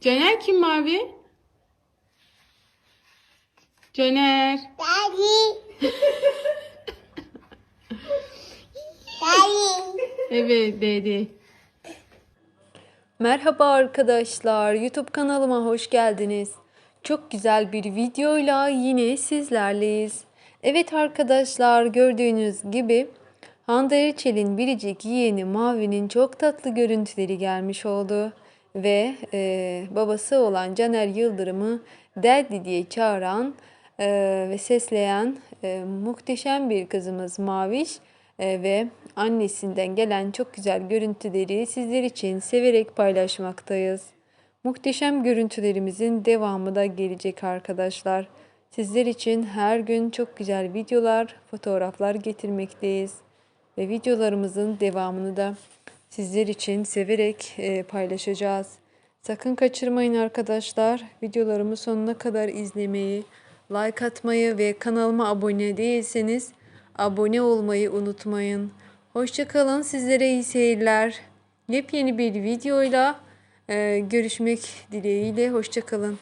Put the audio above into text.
Caner kim mavi? Caner. Daddy. Daddy. Evet dedi. Merhaba arkadaşlar, YouTube kanalıma hoş geldiniz. Çok güzel bir videoyla yine sizlerleyiz. Evet arkadaşlar, gördüğünüz gibi Hande Erçel'in biricik yeğeni Mavi'nin çok tatlı görüntüleri gelmiş oldu. Ve e, babası olan Caner Yıldırım'ı Daddy diye çağıran e, ve sesleyen e, muhteşem bir kızımız Maviş e, ve annesinden gelen çok güzel görüntüleri sizler için severek paylaşmaktayız. Muhteşem görüntülerimizin devamı da gelecek arkadaşlar. Sizler için her gün çok güzel videolar, fotoğraflar getirmekteyiz. Ve videolarımızın devamını da sizler için severek e, paylaşacağız. Sakın kaçırmayın arkadaşlar. Videolarımı sonuna kadar izlemeyi, like atmayı ve kanalıma abone değilseniz abone olmayı unutmayın. Hoşçakalın. Sizlere iyi seyirler. Yepyeni bir videoyla e, görüşmek dileğiyle. Hoşçakalın.